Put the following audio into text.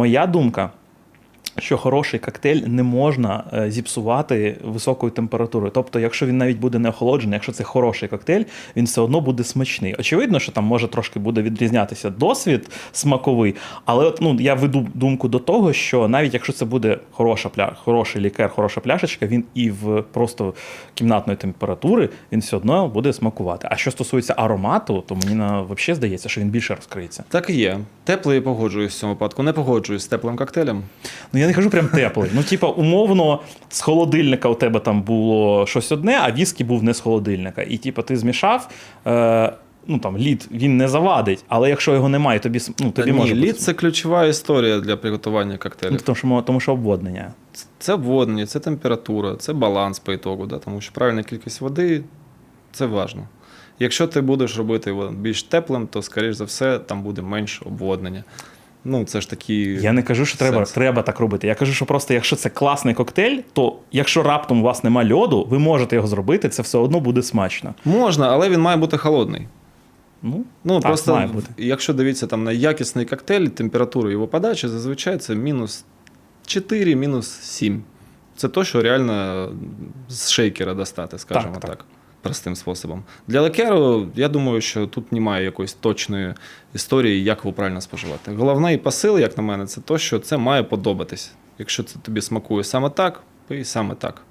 Моя думка. Що хороший коктейль не можна е, зіпсувати високою температурою. Тобто, якщо він навіть буде не охолоджений, якщо це хороший коктейль, він все одно буде смачний. Очевидно, що там може трошки буде відрізнятися досвід смаковий, але ну, я веду думку до того, що навіть якщо це буде хороша пля... хороший лікер, хороша пляшечка, він і в просто кімнатної температури він все одно буде смакувати. А що стосується аромату, то мені на... взагалі здається, що він більше розкриється. Так і є. Теплий погоджуюсь в цьому випадку. Не погоджуюсь з теплим коктейлем. Ну я не кажу прям теплий. Ну, типа, умовно, з холодильника у тебе там було щось одне, а віскі був не з холодильника. І типа ти змішав. Е... Ну там лід він не завадить, але якщо його немає, тобі ну, тобі Та може ні, бути. лід це ключова історія для приготування Ну, тому, що, тому що обводнення. Це обводнення, це температура, це баланс по ітогу, да? тому що правильна кількість води це важливо. Якщо ти будеш робити його більш теплим, то, скоріш за все, там буде менше обводнення. Ну, це ж такі. Я не кажу, що треба, Сенс. треба так робити. Я кажу, що просто якщо це класний коктейль, то якщо раптом у вас нема льоду, ви можете його зробити, це все одно буде смачно. Можна, але він має бути холодний. Ну, Ну, Так, просто має бути. якщо дивитися там на якісний коктейль, температура його подачі зазвичай це мінус 4, мінус 7. Це то, що реально з шейкера достати, скажімо Так, так, так. Простим способом. Для лакеру, я думаю, що тут немає якоїсь точної історії, як його правильно споживати. Головний посил, як на мене, це то, що це має подобатись. Якщо це тобі смакує саме так, пий саме так.